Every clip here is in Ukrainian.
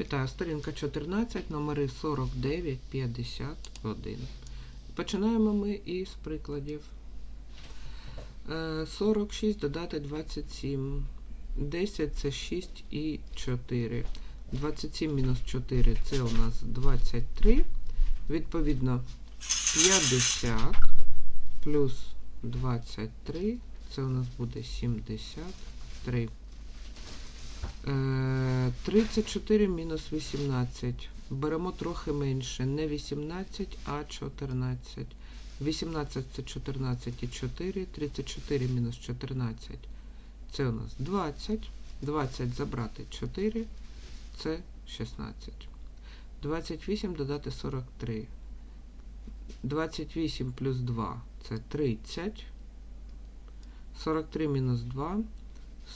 Вітаю, сторінка 14, номери 49, 51. Починаємо ми із прикладів. Е, 46 додати 27. 10 це 6 і 4. 27 мінус 4 це у нас 23. Відповідно, 50 плюс 23 це у нас буде 73. Е, 34 мінус 18. Беремо трохи менше. Не 18, а 14. 18 це 14 і 4. 34 мінус 14. Це у нас 20. 20 забрати 4. Це 16. 28 додати 43. 28 плюс 2 це 30. 43 мінус 2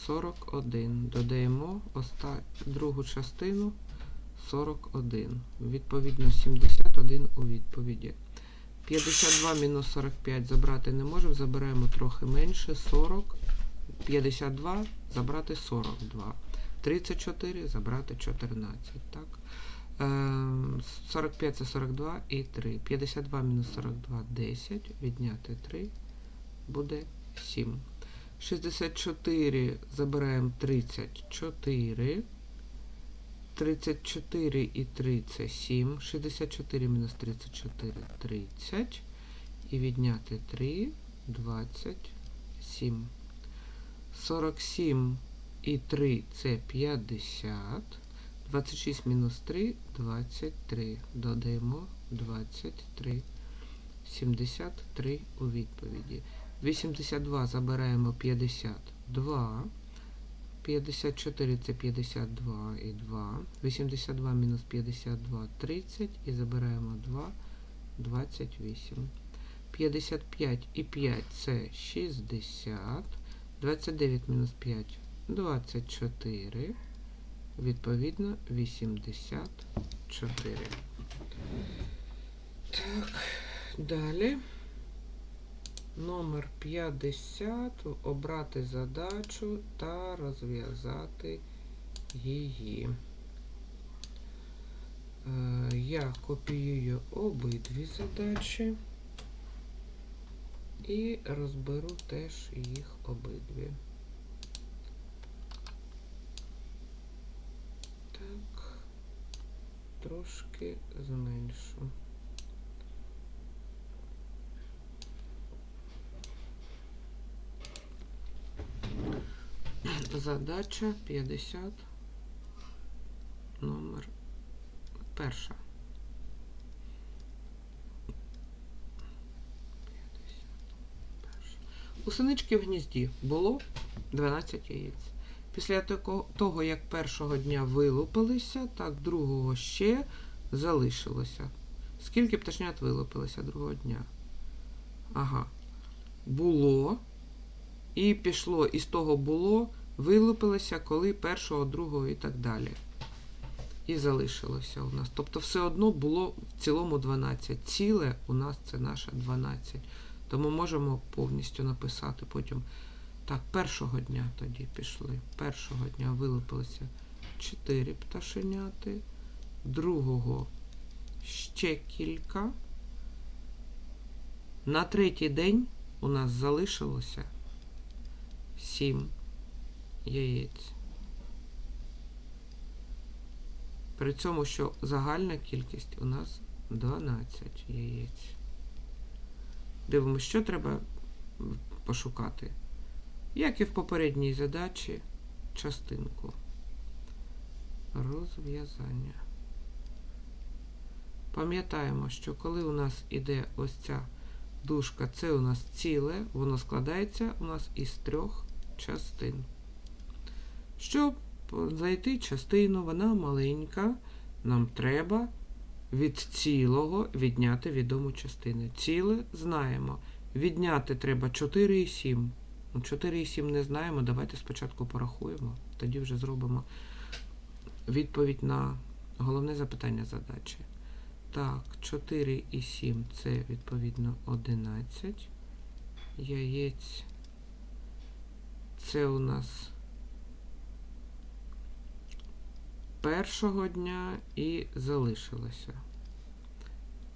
41. Додаємо другу частину 41. Відповідно, 71 у відповіді. 52 мінус 45 забрати не можемо, забираємо трохи менше. 40. 52 забрати 42. 34 забрати 14. Так? Ем, 45 це 42 і 3. 52 мінус 42 10. Відняти 3 буде 7. 64 забираємо 34. 34 і 3 це 7. 64 мінус 34 30. І відняти 3 27. 47 і 3 це 50. 26 мінус 3 23. Додаємо 23. 73 у відповіді. 82 забираємо 52. 54 це 52 і 2. 82 мінус 52 30 і забираємо 2 28. 55 і 5 це 60. 29 мінус 5 24. Відповідно 84. Так, далі. Номер 50. Обрати задачу та розв'язати її. Е, Я копіюю обидві задачі і розберу теж їх обидві. Так, трошки зменшу. Задача 50, номер перша. 51. У синички в гнізді було 12 яєць. Після того, як першого дня вилупилися, так другого ще залишилося. Скільки пташнят вилупилося другого дня? Ага. Було. І пішло, із того було, вилупилося, коли першого, другого і так далі. І залишилося у нас. Тобто все одно було в цілому 12. Ціле у нас це наше 12. Тому можемо повністю написати потім. Так, першого дня тоді пішли. Першого дня вилупилося 4 пташеняти. Другого ще кілька. На третій день у нас залишилося 7 яєць. При цьому, що загальна кількість у нас 12 яєць. Дивимося, що треба пошукати. Як і в попередній задачі, частинку. Розв'язання. Пам'ятаємо, що коли у нас іде ось ця дужка, це у нас ціле, воно складається у нас із трьох частин. Щоб знайти частину, вона маленька, нам треба від цілого відняти відому частину. Ціле знаємо. Відняти треба 4 і 7. Ну, 4 і 7 не знаємо. Давайте спочатку порахуємо, тоді вже зробимо відповідь на головне запитання задачі. Так, 4 і 7 це відповідно 11. Яєць. Це у нас першого дня і залишилося.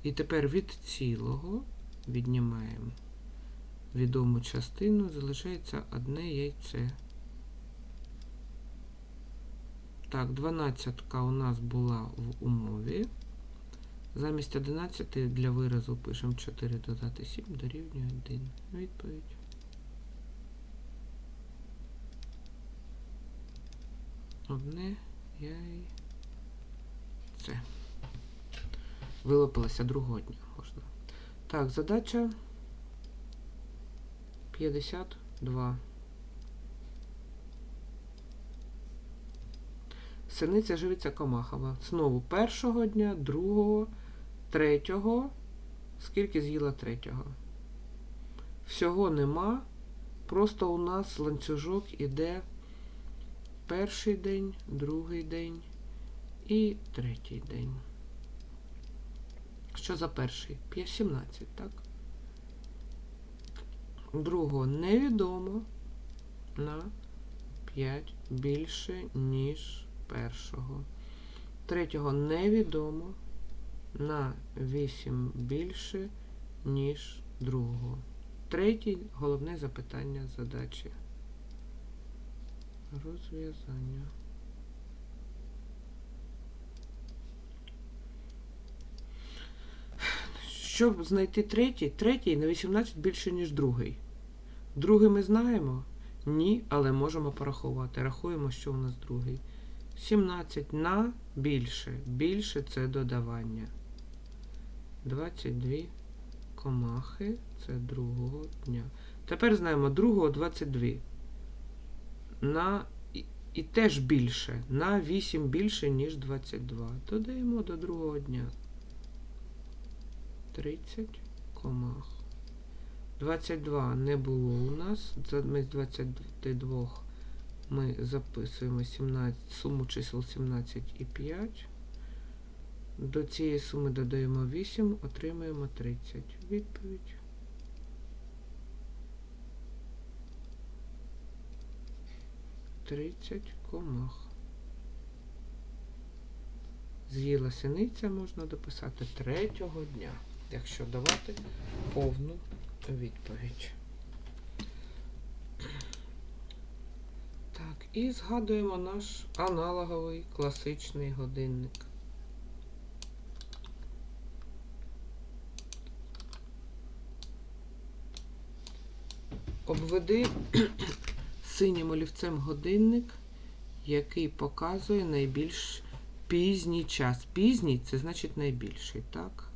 І тепер від цілого віднімаємо відому частину, залишається одне яйце. Так, 12 у нас була в умові. Замість 11 для виразу пишемо 4 додати 7 дорівнює 1. Відповідь. Одне яйце. Вилупилося другого дня. Можна. Так, задача 52. Синиця живиться комахова. Знову першого дня, другого, третього. Скільки з'їла третього? Всього нема. Просто у нас ланцюжок іде перший день, другий день і третій день. Що за перший? 17, так? Другого невідомо на 5 більше, ніж першого. Третього невідомо на 8 більше, ніж другого. Третій головне запитання задачі. Розв'язання. Щоб знайти третій, третій на 18 більше, ніж другий. Другий ми знаємо? Ні, але можемо порахувати. Рахуємо, що у нас другий. 17 на більше. Більше це додавання. 22 комахи. Це другого дня. Тепер знаємо другого 22. На і, і теж більше. На 8 більше, ніж 22. Додаємо до другого дня. 30 комах. 22 не було у нас. Замість 22 ми записуємо 17, суму чисел 17 і 5. До цієї суми додаємо 8, отримаємо 30. Відповідь. Тридцять комах. З'їла синиця можна дописати третього дня, якщо давати повну відповідь. Так, і згадуємо наш аналоговий класичний годинник. Обведи синім олівцем годинник, який показує найбільш пізній час. Пізній це значить найбільший, так?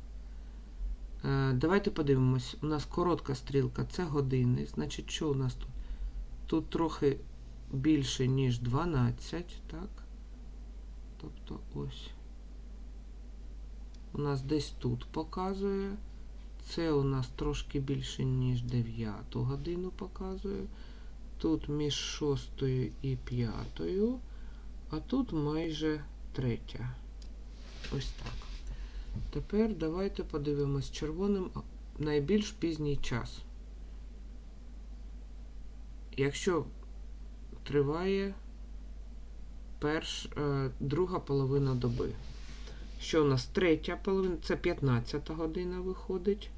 Е, Давайте подивимось. У нас коротка стрілка це години. Значить, що у нас тут? Тут трохи більше, ніж 12, так? Тобто ось. У нас десь тут показує. Це у нас трошки більше, ніж 9 годину показує. Тут між 6 і 5, а тут майже третя. Ось так. Тепер давайте подивимось червоним найбільш пізній час. Якщо триває перш, е, друга половина доби. Що у нас третя половина? Це 15 година виходить.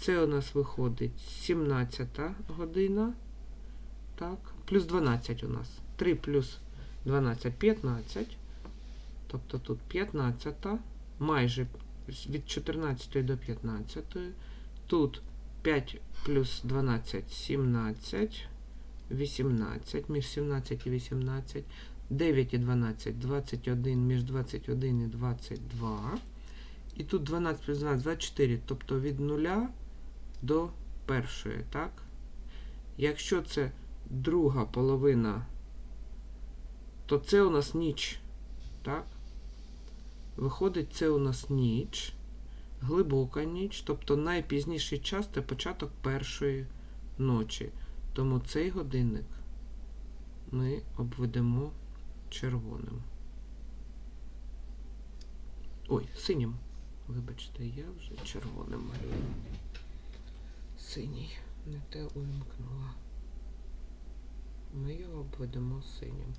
Це у нас виходить 17 година. Так, плюс 12 у нас. 3 плюс 12 15. Тобто тут 15, майже від 14 до 15. Тут 5 плюс 12 17, 18, між 17 і 18, 9 і 12, 21, між 21 і 22. І тут 12 плюс 12, 24, тобто від 0 до першої, так? Якщо це друга половина, то це у нас ніч, так? Виходить, це у нас ніч, глибока ніч, тобто найпізніший час це початок першої ночі. Тому цей годинник ми обведемо червоним. Ой, синім. Вибачте, я вже червоним малюю. Синій. Не те увімкнула. Ми його обведемо синім.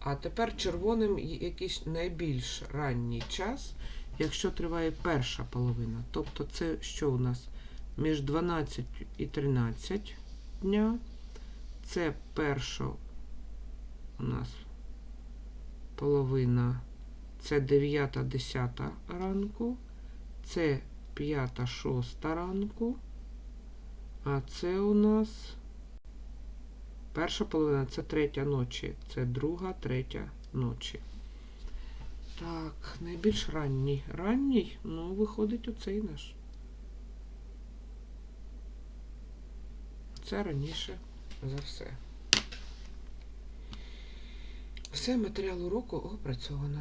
А тепер червоним якийсь найбільш ранній час, якщо триває перша половина. Тобто це що у нас між 12 і 13 дня. Це перша у нас половина, це 9-10 ранку, це 5-6 ранку, а це у нас перша половина це третя ночі, це друга, третя ночі. Так, найбільш ранній. Ранній, ну, виходить оцей наш. Це раніше за все. Все, матеріал уроку опрацьовано.